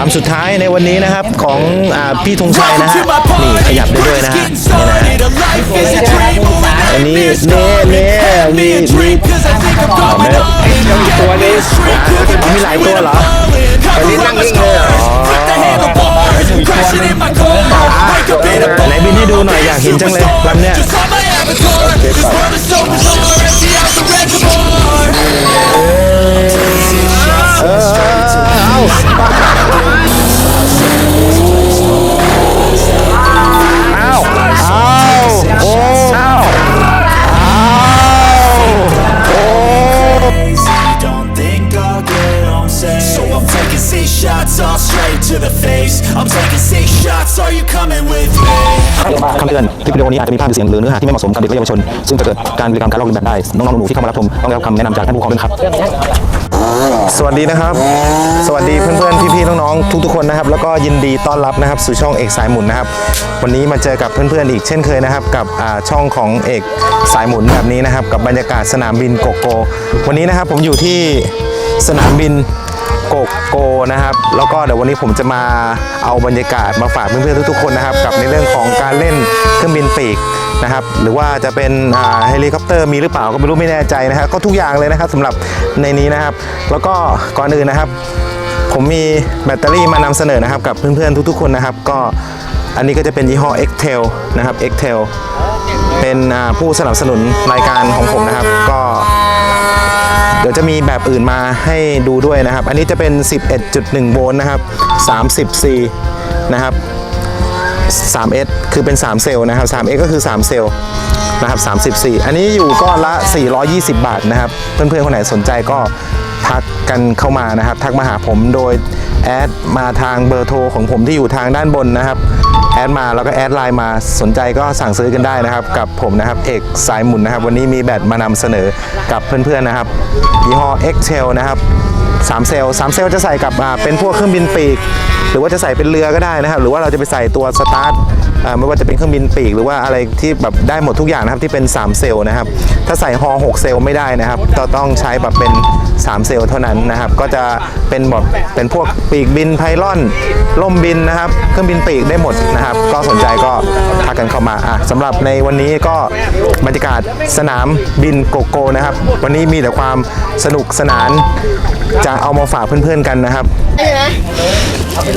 ลำสุดท้ายในวันนี้นะครับของอ่าพี่ธงชัยนะฮะนี่ขยับได้ด้วยนะฮะนี่นะฮะอันนี้เน่เน่มีมีเอไมครับตัวนี้เอมีหลายตัวเหรอตัวนี้นั่งนิ่งเลยเหรอไหนบินให้ดูหน่อยอยากเห็นจังเลยลำเนี้ย วิดีโอนี้อาจจะมีภาพหรือเสียงหรือเนื้อหาที่ไม่เหมาะสมกับเด็กและเยาวชน ซึ่งจะเกิดการบริกรรมการลอกเลียนแบบได้ น้องๆหนูๆที่เข้ามารับชมต้องได้รับคำแนะนำจากท่านผู้ปกครองด้วยครับ สวัสดีนะครับ สวัสดีเพื่อนๆพี่ๆน้องๆทุกๆคนนะครับ แล้วก็ยินดีต้อนรับนะครับสู่ช่องเอกสายหมุนนะครับ วันนี้มาเจอกับเพื่อนๆอีกเช่นเคยนะครับ กับอ่าช่องของเอกสายหมุนแบบนี้นะครับ กับบรรยากาศสนามบินโกโก วันนี้นะครับผมอยู่ที่สนามบิน โกโกนะครับ แล้วก็เดี๋ยววันนี้ผมจะมาเอาบรรยากาศมาฝากเพื่อนๆทุกๆคนนะครับ กับในเรื่องของการเล่นเครื่องบินปีกนะครับ หรือว่าจะเป็นเฮลิคอปเตอร์มีหรือเปล่าก็ไม่รู้ไม่แน่ใจนะครับก็ทุกอย่างเลยนะครับสำหรับในนี้นะครับ แล้วก็ก่อนอื่นนะครับ ผมมีแบตเตอรี่มานำเสนอนะครับ กับเพื่อนๆทุกๆคนนะครับ ก็อันนี้ก็จะเป็นยี่ห้อ Xtel นะครับ Xtel เป็นผู้สนับสนุนรายการของผมนะครับ ก็ เดี๋ยวจะมีแบบอื่นมาให้ดูด้วยนะครับ อันนี้จะเป็น 11.1 โวลต์นะครับ 30 C นะครับ 3S คือเป็น 3 เซลล์นะครับ 3S ก็คือ 3 เซลล์นะครับ34 อันนี้อยู่ก้อนละ 420 บาทนะครับ เพื่อนๆ คนไหนสนใจก็ทักกันเข้ามานะครับ ทักมาหาผมโดย แอดมาทางเบอร์โทรของผมที่อยู่ทางด้านบนนะครับ แอดมาแล้วก็แอดไลน์มาสนใจก็สั่งซื้อกันได้นะครับ กับผมนะครับเอกสายหมุนนะครับ วันนี้มีแบตมานำเสนอกับเพื่อนๆนะครับยี่ห้อ Excel นะครับ 3 เซลล์ 3 เซลล์จะใส่กับเป็นพวกเครื่องบินปีก หรือว่าจะใส่เป็นเรือก็ได้นะครับ หรือว่าเราจะไปใส่ตัวสตาร์ทไม่ว่าจะเป็นเครื่องบินปีก หรือว่าอะไรที่แบบได้หมดทุกอย่างนะครับที่เป็น 3 เซลล์นะครับ ถ้าใส่ฮอ6เซลล์ไม่ได้นะครับก็ต้องใช้แบบเป็น 3 เซลล์เท่านั้นนะครับ ก็จะเป็นแบบเป็นพวกปีกบินไพลอนล่มบินนะครับ เครื่องบินปีกได้หมดนะครับ ก็สนใจก็ทักกันเข้ามาอะสำหรับในวันนี้ก็บรรยากาศสนามบินโกโก้นะครับ วันนี้มีแต่ความสนุกสนานจะเอามาฝากเพื่อนๆกันนะครับ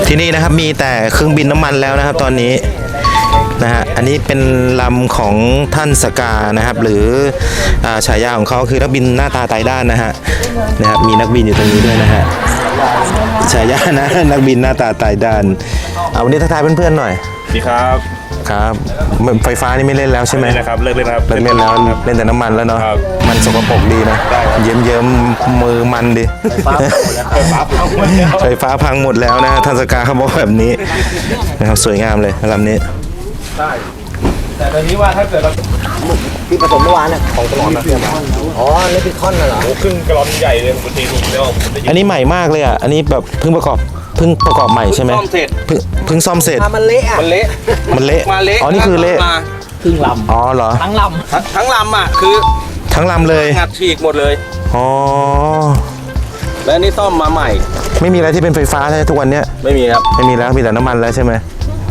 ที่นี่นะครับมีแต่เครื่องบินน้ำมันแล้วนะครับ ตอนนี้นะฮะอันนี้เป็นลำของท่านสกานะครับ หรืออฉายาของเขาคือนักบินหน้าตาตายด้านนะฮะนะครับมีนักบินอยู่ตรงนี้ด้วยนะฮะฉายานะนักบินหน้าตาตายด้านเอาวันนี้ทักทายเพื่อนๆหน่อยดีครับ ครับไฟฟ้านี่ไม่เล่นแล้วใช่ไหมนี่นะครับเลิกเล่นนะครับ เล่นเล่นแล้วเล่นแต่น้ำมันแล้วเนาะครับมันสกปรกดีนะได้ครับ เยิ้มเยิ้มๆมือมันดิไฟฟ้าพังหมดแล้วไฟฟ้าพังหมดแล้วนะทันสกาเขาบอกแบบนี้นะครับสวยงามเลยลำนี้ แต่ตอนนี้ว่าถ้าเกิดเราที่ผสมเมื่อวานน่ะของตลอดนะอ๋อนี่เป็นท่อนน่ะเหรอ โอ้ครึ่งกะลอนใหญ่เลยปกติถูกเดียวผมจะยิอันนี้ใหม่มากเลยอะ อันนี้แบบเพิ่งประกอบ เพิ่งประกอบใหม่ใช่ไหมซ่อมเสร็จเพิ่งเพิ่งซ่อมเสร็จอะมันเละอะมันเละมันเละมาเละอ๋อนี่คือเละ มาครึ่งลอ๋อเหรอำทั้งลทั้งทั้งลำอะคือทั้งลำเลย งัดฉีกหมดเลย อ๋อ และอันนี่ซ่อมมาใหม่ ไม่มีอะไรที่เป็นไฟฟ้าเลยทุกวันเนี้ยไม่มีครับไม่มีแล้วมีแต่น้ำมันแล้วใช่ไหม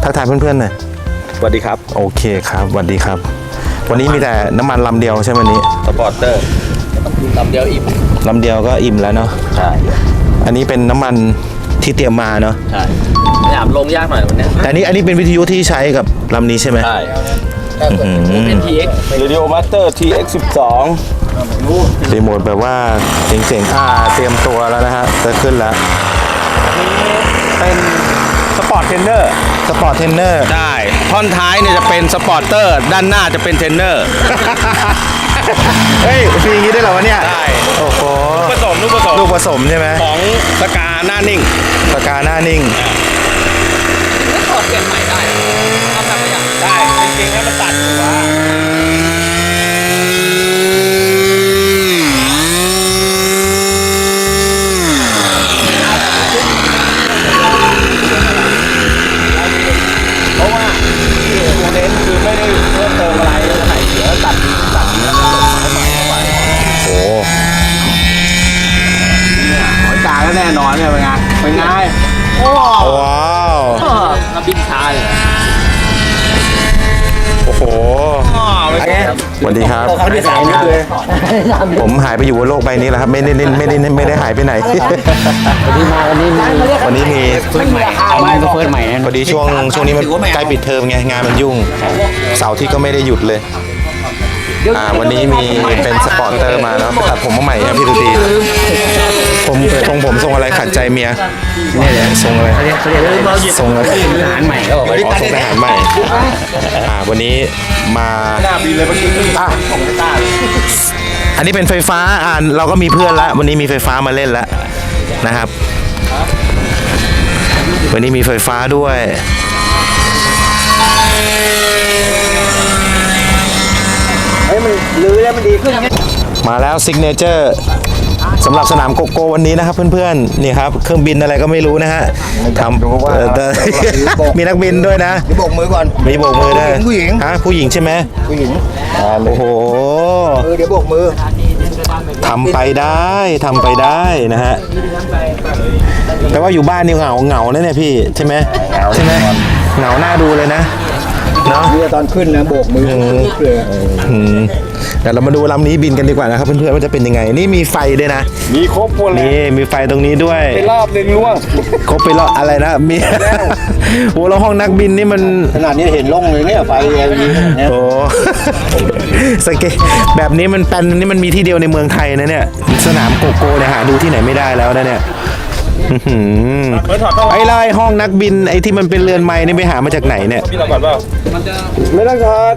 ทักทายเพื่อนๆหน่อยสวัสดีครับโอเคครับสวัสดีครับ วันนี้มีแต่น้ำมันลำเดียวใช่ไหมวันนี้สปอร์เตอร์ำลำเดียวอิ่มลำเดียวก็อิ่มแล้วเนาะใช่อันนี้เป็นน้ำมัน ที่เตรียมมาเนาะใช่หยาบลงยากหน่อยวันเนี้ยแต่อันนี้อันนี้เป็นวิทยุที่ใช้กับลำนี้ใช่ไหมใช่อืมเป็น TX เรดิโอมาสเตอร์ TX12 รีโมทแบบว่าเจ๋งๆอ่าเตรียมตัวแล้วนะฮะจะขึ้นแล้วเป็นสปอร์ตเทนเนอร์สปอร์ตเทนเนอร์ได้ ท่อนท้ายเนี่ยจะเป็นสปอร์เตอร์ ด้านหน้าจะเป็นเทนเนอร์ เฮ้ยมีอย่างนี้ได้วยเหรอวะเนี่ยได้ โอ้โห ผสมลูก ผสมลูกผสมใช่ไหมของสกาหน้านิ่งปากกาหน้านิ่งถอดเปลี่ยนใหม่ได้ทำแบบไม่อยากได้จริงๆให้มันตัดหัว น่นอนเนี่ยเป็นไงเป็นไงว้าวน้ำบินชาเลยโอ้โหสวัสดีครับเขาที่สามเลยผมหายไปอยู่บนโลกใบนี้แล้วครับไม่ได้ไม่ได้ไม่ได้หายไปไหนวันนี้วันนี้มีเฟิร์สใหม่เอามันก็เฟิร์สใหม่นะพอดีช่วงช่วงนี้มันใกล้ปิดเทอมไงงานมันยุ่งเสาร์อาที่ก็ไม่ได้หยุดเลยอ่าวันนี้มีเป็นสปอร์ตเตอร์มาแล้วตัดผมมาใหม่ครับพี่ตุตี ผมทรงผมทรงอะไรขัดใจเมียเนี่ยเนี่ยทรงอะไรทรงอะไรอาหารใหม่ก็บอกอ๋อทรงทหารใหม่อ่าวันนี้มาหน้าบินเลยเมื่อกี้อะของไม่ต้าอันนี้เป็นไฟฟ้าอ่าเราก็มีเพื่อนละวันนี้มีไฟฟ้ามาเล่นแล้วนะครับ วันนี้มีไฟฟ้าด้วยเฮ้ยมันลื้อแล้วมันดีขึ้นมาแล้วซิกเนเจอร์ สำหรับสนามโกโก้วันนี้นะครับเพื่อนๆนี่ครับเครื่องบินอะไรก็ไม่รู้นะฮะทำเออแต่ มีนักบินด้วยนะโบกมือก่อน มีโบกมือด้วยผู้หญิง ฮะผู้หญิงใช่ไหมผู้หญิงโอ้โหเออเดี๋ยวโบกมือทำไปได้ทำไปได้นะฮะแปลว่าอยู่บ้านนี่เหงาเหงานะเนี่ยพี่ใช่ไหมใช่ไหมเหงาหน้าดูเลยนะ เนาะ เนี่ยตอนขึ้นนะโบกมือเลย อืมเดี๋ยวเรามาดูลำนี้บินกันดีกว่านะครับเพื่อนๆว่าจะเป็นยังไง นี่มีไฟด้วยนะ มีครบหมดเลยนี่มีไฟตรงนี้ด้วยรอบหนึ่งล่วงครบไปแล้วอะไรนะมีโอ้แล้วห้องนักบินนี่มัน ขนาดนี้เห็นล่องเลยเนี่ยไฟ LED เนี่ยโอ้สเกแบบนี้มันเป็นนี่มันมีที่เดียวในเมืองไทยนะเนี่ย สนามโกโก้เนี่ยหาดูที่ไหนไม่ได้แล้วนะเนี่ยอื้อหือ ไอ้ไล่ห้องนักบินไอ้ที่มันเป็นเรือนไม้นี่ไปหามาจากไหนเนี่ยไม่ต้องถอด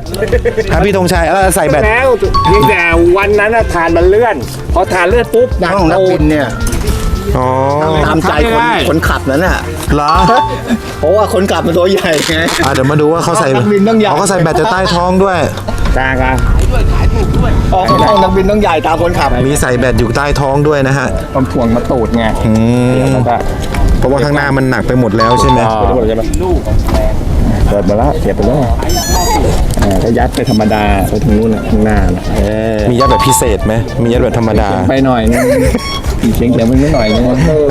ฮะพี่ธงชัยแล้วใส่แบตแล้วเพียงแต่วันนั้นน่ะทานมันเลื่อน พอทานเลื่อนปุ๊บห้องนักบินเนี่ย อ๋อตามใจคนคนขับนั่นน่ะเหรอเพราะว่าคนขับมันตัวใหญ่ไง อะเดี๋ยวมาดูว่าเขาใส่นักบินต้องใหญ่เขาก็ใส่แบตจะใต้ท้องด้วยกากาอ๋อห้องนักบินต้องใหญ่ตามคนขับมีใส่แบตอยู่ใต้ท้องด้วยนะฮะความถ่วงมาตูดไงอืมเพราะว่าข้างหน้ามันหนักไปหมดแล้วใช่ไหมเปิดมาแล้วเสียบไปแล้ว อ่าก็ยัดไปธรรมดาไปทางนู้นน่ะข้างหน้าน่ะเออมียัดแบบพิเศษไหมมียัดแบบธรรมดาไปหน่อยนึงเสียงเสียงมันไม่หน่อยนึงเออ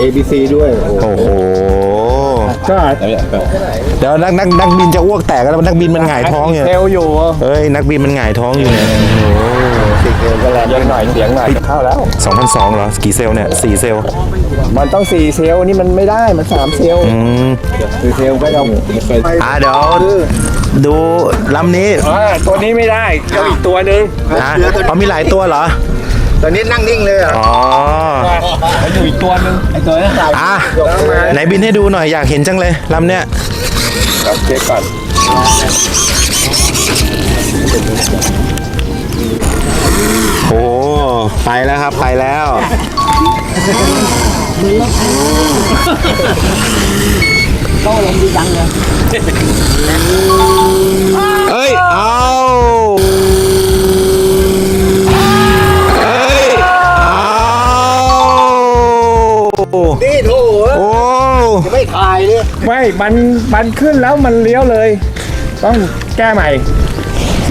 A B C ด้วยโอ้โห ก็เดี๋ยวนักนักนักบินจะอ้วกแตกแล้วนักบินมันหงายท้องอยู่เซลอยู่เอ้ยนักบินมันหงายท้องอยู่เนี่ยก็แรงยังหน่อยเสียงหน่อยเข้าแล้วโอ้โห2,002เหรอกี่เซลล์เนี่ย4เซลล์มันต้องสี่เซลล์นี่มันไม่ได้มันสามเซลล์อืม สี่เซลล์ก็ต้อง อ่าเดี๋ยว ดูลำนี้อ่าตัวนี้ไม่ได้เอาอีกตัวหนึ่งนะเขามีหลายตัวเหรอ ตอนนี้นั่งนิ่งเลยอะอ๋อ เอาอยู่อีกตัวหนึ่งไอ้ตัวนี้ใส่อะไหนบินให้ดูหน่อยอยากเห็นจังเลยลำเนี้ยเอาเช็คก่อนโอ้ไปแล้วครับไปแล้ว เอ้ย เอาเอ้ย เอานี่โถโอ้ไม่ถ่ายเลยไม่มันมันขึ้นแล้วมันเลี้ยวเลย ต้องแก้ใหม่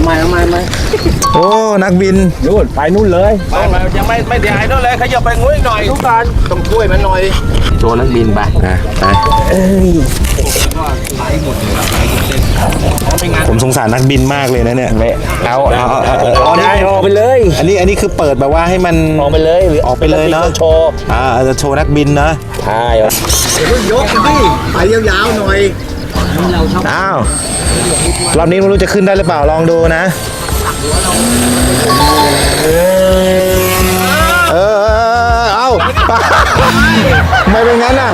ไม่ไม่ไม่โอ้ นักบิน นู่นไปนู่นเลย ไปไปยังไม่ไม่ถ่ายนั่นเลยขยับไปงุ้ยหน่อยทุกการต้องช่วยมันหน่อย โชว์นักบินไปอะไปผมสงสารนักบินมากเลยนะเนี่ยเอาเอาเอาเอาเอาอันนี้ได้ออกไปเลย อันนี้อันนี้คือเปิดแบบว่าให้มันออกไปเลยหรือออกไปเลยเนาะโชว์อ่าอาจจะโชว์นักบินนะใช่ยกสิไปยาวๆหน่อยอ้าวรอบนี้ไม่รู้จะขึ้นได้หรือเปล่าลองดูนะ เออเออเอ้า ไม่เป็นงั้นอะ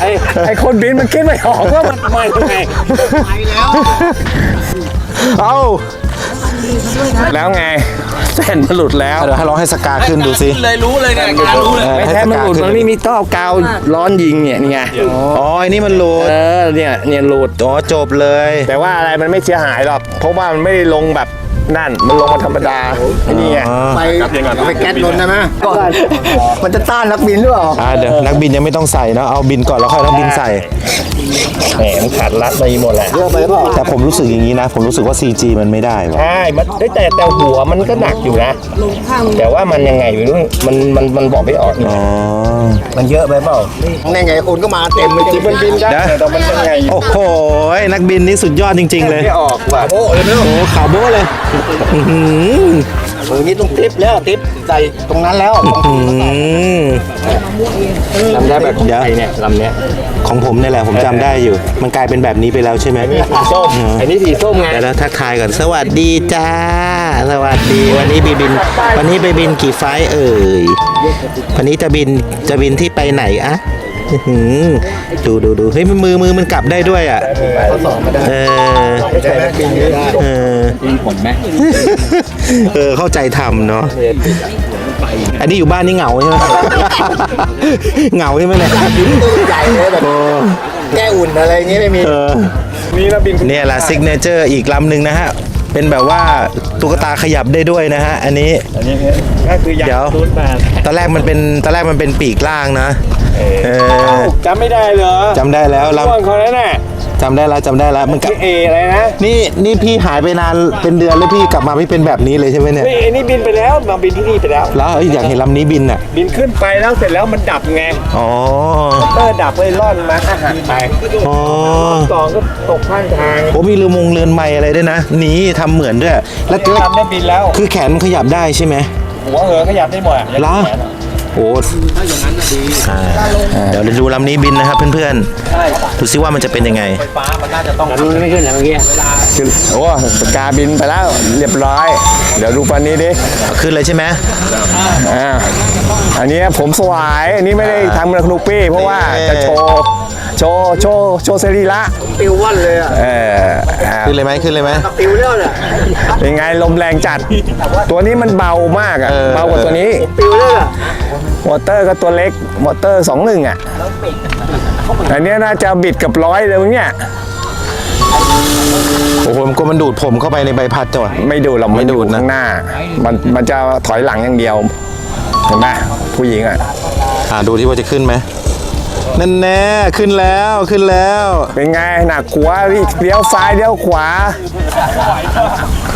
ไอ้ไอ้คนบินมันคิดไม่ออกว่ามันมายังไงเอ้าแล้วไงเส้นมันหลุดแล้วเดี๋ยวให้ลองให้สกาขึ้นดูสิเลยรู้เลยเนี่ยการรู้เลยเออไม่ให้ใช่สมันกาหลุดขึ้นมันไม่มีต้อกาวร้อนยิงเนี่ยนี่ไงอ๋อไอ้นี่มันโหลดเออเนี่ยเนี่ยหลุดอ๋อจบเลย แต่ว่าอะไรมันไม่เสียหายหรอกเพราะว่ามันไม่ได้ลงแบบ นั่นมันลงมาธรรมดาไอ้นี่ไงไปไปแก๊สลนได้ไหมก่อนมันจะต้านนักบินหรือเปล่าอ่าเดี๋ยวนักบินยังไม่ต้องใส่เนอะเอาบินก่อนแล้วค่อยนักบินใส่แหมมันขาดรัดไปหมดแหละเยอะไปเปล่าแต่ผมรู้สึกอย่างนี้นะ ผมรู้สึกว่า CG มันไม่ได้ว่ะใช่มันได้แต่แต่หัวมันก็หนักอยู่นะแต่ว่ามันยังไงไม่รู้มันมันมันบอกไม่ออกอ๋อมันเยอะไปเปล่าในไงคนก็มาเต็มเลยจิ๊บมันบินได้นะแต่มันยังไงโอ้โหนักบินนี่สุดยอดจริง ๆ เลยไม่ออกว่ะโอ้ยไม่โอ้โหขาวโบ้เลยอื้อหือมือนี้ต้องทิปแล้วทิปใส่ตรงนั้นแล้วอืมทำได้แบบเดี๋ยวไทยเนี่ยลำเนี้ยของผมเนี่ยแหละผมจำได้อยู่ มันกลายเป็นแบบนี้ไปแล้วใช่ไหมสีส้มอันนี้สีส้มไงเดี๋ยวเราทักทายก่อนสวัสดีจ้า สวัสดีวันนี้บินบิน วันนี้ไปบินกี่ไฟล์เอ่ยวันนี้จะบินจะบินที่ไปไหนอะอื้อหือ ดูดูดูเฮ้ยมือมือมันกลับได้ด้วยอะเออเออเออเข้าใจทำเนาะอันนี้อยู่บ้านนี่เหงาใช่ไหมเหงาใช่ไหมเนี่ยใหญ่เลยแบบแก้อุ่นอะไรอย่างงี้ไม่มีเออนี่เราบินเนี่ยแหละซิกเนเจอร์อีกลำหนึ่งนะฮะเป็นแบบว่าตุ๊กตาขยับได้ด้วยนะฮะ อันนี้อันนี้ก็คือยักเดี๋ยวษ์รุ่นแปดตอนแรกมันเป็นตอนแรกมันเป็นปีกล่างนะ เออจำไม่ได้เหรอจำได้แล้วลช่วงเขานั้นน่ะำจำได้แล้วจำได้แล้วมันกลับที่เออะไรนะนี่นี่พี่หายไปนานเป็นเดือนแล้วพี่กลับมาพี่เป็นแบบนี้เลยใช่ไหมเนี่ยนี่ไอ้นี่บินไปแล้วมาบินที่นี่ไปแล้วแล้วเอ้ยอยากเห็นลำนี้บินอะบินขึ้นไปแล้วเสร็จแล้วมันดับไงอ๋อเตอร์ดับเลยล่อนมาอาหารไปอ๋อสองก็ตกข้างทางโอ้มีเรือมงเรือนใหม่อะไรด้วยนะนี่ทำเหมือนด้วยแล้วนี่ทำได้บินแล้ว คือแขนมันขยับได้ใช่ไหมหัวเหอขยับได้หมดอะเหรอโอ้อ่าเดี๋ยวเราดูลำนี้บินนะครับเพื่อนๆดูซิว่ามันจะเป็นยังไงฟ้ามันน่าจะต้องรู้ไม่ขึ้นอย่างเงี้ยคือโอ้ปากกาบินไปแล้วเรียบร้อย เดี๋ยวดูปันนี้ดิขึ้นเลยใช่ไหมอ่าอันนี้ผมสวายอันนี้ไม่ได้ทำกับลูกปี้เพราะว่าจะโชว์ โชว์โชว์โชว์เซรีละปิววันเลยอะเอออ่าขึ้นเลยไหมขึ้นเลยไหม ปิวแล้วเนี่ยเป็นไงลมแรงจัด ตัวนี้มันเบามากอะเออ เบากว่าตัวนี้ปิวแล้วอะมอเตอร์ก็ตัวเล็กมอเตอร์สองหนึ่งอะอันเนี้ยน่าจะบิดกับร้อยเลยมั้งเนี่ยโอ้โหมันกลัวมันดูดผมเข้าไปในใบพัดจ้ะไม่ดูหรอกไม่มันดูดูดนะ ข้างหน้า มันมันจะถอยหลังอย่างเดียวเห็นไหมผู้หญิงอะ อ่าดูที่ว่าจะขึ้นไหม นั่นแน่ขึ้นแล้วขึ้นแล้ว เป็นไงหนักหัวเลี้ยวซ้ายเลี้ยวขวา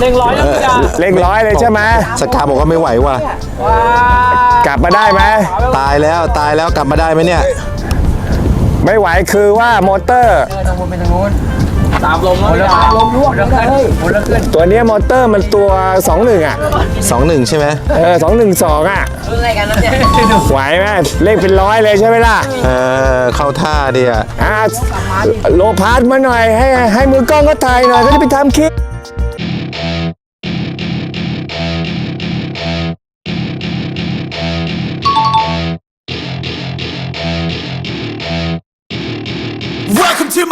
เร่งร้อยแล้วจ้ะเร่งร้อยเลยใช่ไหมสกาบอกว่าไม่ไหวว่ะกลับมาได้ไหมตายแล้วตายแล้วกลับมาได้ไหมเนี่ย ไม่ไหวคือว่ามอเตอร์ ตามลมแล้วจ้ะลมร่วงแล้วขึ้นหมุนแล้วขึ้นตัวเนี้ยมอเตอร์มันตัว 21 อะ สองหนึ่งใช่ไหมเออ212 อะไหวไหมเลขเป็นร้อยเลยใช่ไหมล่ะ เออเข้าท่าดีอะ อะโลพาร์ทมาหน่อยให้ให้มือกล้องก็ถ่ายหน่อยก็จะไปทำคลิป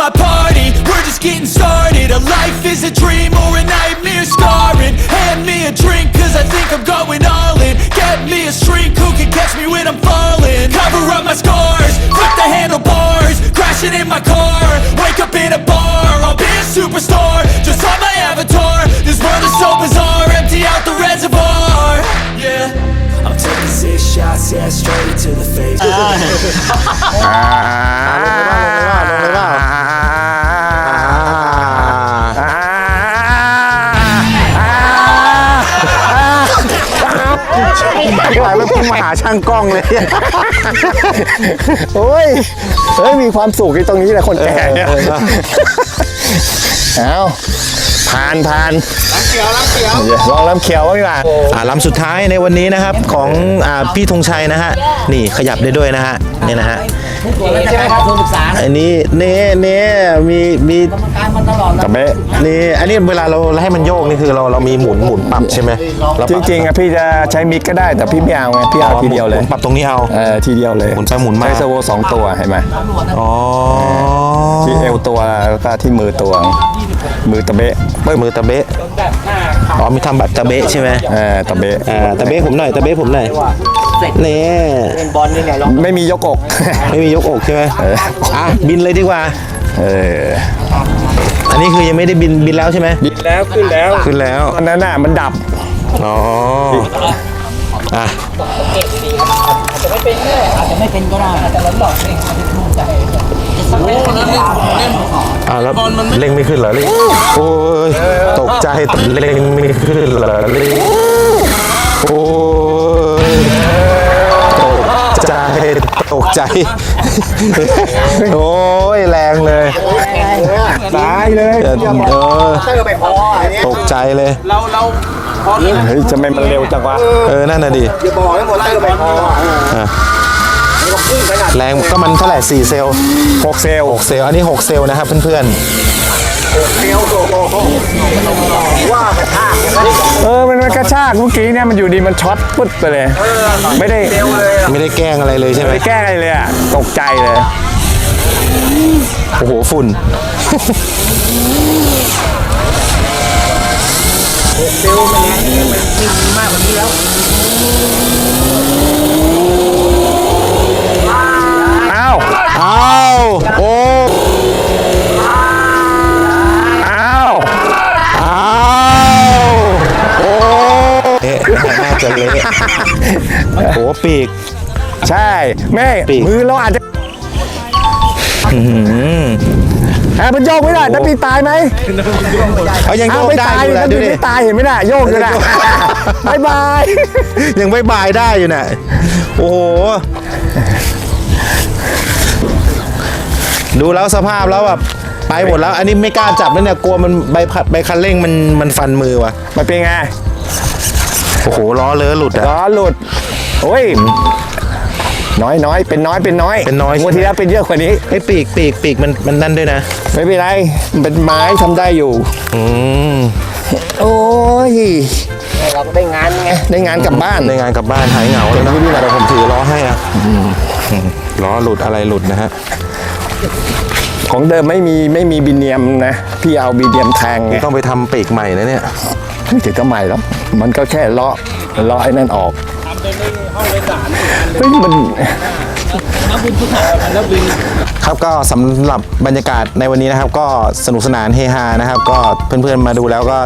my party, we're just getting started. A life is a dream or a nightmare scarring. Hand me a drink cause I think I'm going all in. Get me a shrink who can catch me when I'm falling. Cover up my scars, flip the handlebars Crashing in my car, wake up in a bar I'll be a superstar, just on my avatar This world is so bizarre, empty out the reservoir. Yeah. I'm taking six shots, yeah, straight to the face ช่างกล้องเลย โอ้ย เฮ้ย มีความสุขที่ตรงนี้แหละคนแก่เนี่ยเอาผ่านผ่านล้ำเขียวล้ำเขียวลองล้ำเขียวบ้างดีกว่าอ่าลำสุดท้ายในวันนี้นะครับของอ่าพี่ธงชัยนะฮะ นี่ขยับได้ด้วยนะฮะ นี่นะฮะ ใช่ไหมครับคุณศึกษาอันนี้เน่เน่มีมีการมันตลอดกับเบ๊ะนี่อันนี้เวลาเราให้มันโยกนี่คือเราเรามีหมุนหมุนปรับใช่ไหมเราปจรับริงๆอะพี่จะใช้มิกก็ได้แต่พี่ไม่เอาไงพี่เอาทีเดียวเลยหมุนปรับตรงนี้เอาเออทีเดียวเลยหมุนไปหมุนมาใช้เซอร์โวสองตัวเห็นไหมอ๋อที่เอวตัวแล้วก็ที่มือตัว มือตะเบะเปิดมือตะเบะ อ๋อมีทำแบบตะเบะใช่ไหมเออตะเบะอ่าตะเบะผมหน่อยตะเบะผมหน่อยนี่บอลนี่ไงลองไม่มียกอก ไม่มียกอกใช่ไหมอะบินเลยดีกว่าเอออันนี้นี้คือยังไม่ได้บินบินแล้วใช่ไหมบินแล้วขึ้นแล้วขึ้นแล้วตอนนั้นน่ะมันดับอ๋ออะจะไม่เป็นก็ได้อาจจะไม่เป็นก็ได้อาจจะหลอนๆเองอาจจะถูกใจ จะไม่เป็นก็ได้อะแล้วเร่งไม่ขึ้นเหรอเร่งโอ้ยตกใจตกเร่งไม่ขึ้นเหรอเร่งโอ้ยตกใจตกใจ โอ้ยแรงเลยตายเลยเออถ้าเกิดไปพออันเนี้ยตกใจเลยเราเราพอเฮ้ยทำไมมันเร็วจังวะเออนั่นน่ะดิอย่าบอกให้หมดถ้าเกิดไปพอ แรงก็มันเท่าไหร่4เซลล์6เซลล์6เซลล์อันนี้6เซลล์นะครับเพื่อนเออมันมันกระชากเมื่อกี้เนี่ยมันอยู่ดีมันช็อตปึ๊ดไปเลย ไม่ได้ๆไม่ได้แกล้งอะไรเลยใช่ไหมไม่ได้แก้อะไรเลยอะตกใจเลยโอ้โหฝุ่นอ้าว อ้าวโอ้อ้าวอ้าวโอ้เอ๊ะน่าจะเละโอ้ปีก ใช่แม่ปีก มือเราอาจจะแอบมันโยกไม่ได้นักบินตายไหมเอายังโยอ้าวกไม่ได้ตายอยู่นันะกดูบินดิ ไม่ตายเห็นไหมน่ะโยกอยู่น่ะบายบาย ยังไม่บายได้อยู่น่ะ โอ้โห ดูแล้วสภาพแล้วแบบไปหมดแล้ว อันนี้ไม่กล้าจับแล้วเนี่ยกลัวมันใบพัดใบคันเร่งมันมันฟันมือว่ะมันเป็นไงโอ้โหล้อเลอะหลุดอะล้อหลุดโอ้ยน้อยน้อยเป็นน้อยเป็นน้อยเป็นน้อยงวดที่แล้วเป็นเยอะกว่านี้ไอ้ปีกปีกปีกมันมันนั่นด้วยนะ ไม่เป็นไรมันเป็นไม้ทำได้อยู่อืมโอ้ยเราก็ได้งานไงได้งานกลับบ้านในงานกลับบ้านหายเหงาแล้วนะเดี๋ยวผมถือล้อให้อะอืมล้อหลุดอะไรหลุดนะฮะ ของเดิมไม่มีไม่มีบินเนียมนะพี่เอาบินเนียมแทงไงต้องไปทำปีกใหม่นะเนี่ย ไม่ถึงก็ใหม่แล้วมันก็แค่เลาะเลาะไอ้นั่นออกทำเป็นห้องโดยสารเฮ้ยมันนักบินผู้ถ่ายนักบินครับก็สำหรับบรรยากาศในวันนี้นะครับ ก็สนุกสนานเฮฮานะครับ ก็เพื่อนๆมาดูแล้วก็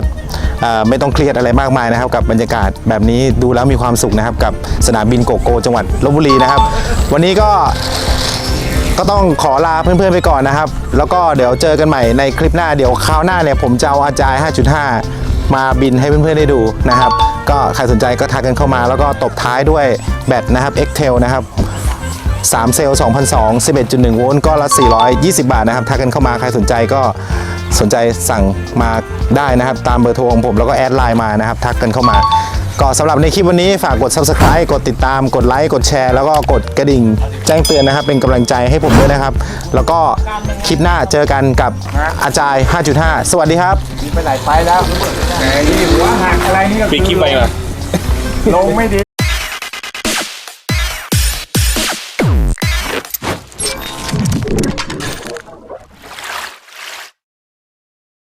เอ่อไม่ต้องเครียดอะไรมากมายนะครับ กับบรรยากาศแบบนี้ดูแล้วมีความสุขนะครับ กับสนามบินโกโกจังหวัดลบบุรีนะครับ วันนี้ก็ ก็ต้องขอลาเพื่อนๆไปก่อนนะครับ แล้วก็เดี๋ยวเจอกันใหม่ในคลิปหน้าเดี๋ยวคราวหน้าเนี่ยผมจะเอาอาจาย 5.5 มาบินให้เพื่อนๆได้ดูนะครับ ก็ใครสนใจก็ทักกันเข้ามา แล้วก็ตบท้ายด้วยแบตนะครับ Excel นะครับ3เซลล์2002 11.1 โวลต์ก็ละ 420 บาทนะครับทักกันเข้ามาใครสนใจก็ สนใจสั่งมาได้นะครับ ตามเบอร์โทรของผมแล้วก็แอดไลน์มานะครับ ทักกันเข้ามา ก็สำหรับในคลิปวันนี้ฝากกด subscribe กดติดตามกดไลค์กดแชร์แล้วก็กดกระดิ่งแจ้งเตือนนะครับ เป็นกำลังใจให้ผมด้วยนะครับ แล้วก็คลิปหน้าเจอกันกับอาจารย์ 5.5 สวัสดีครับไปไหนไปแล้วปีกคิดไปเหรอ ลงไม่ดี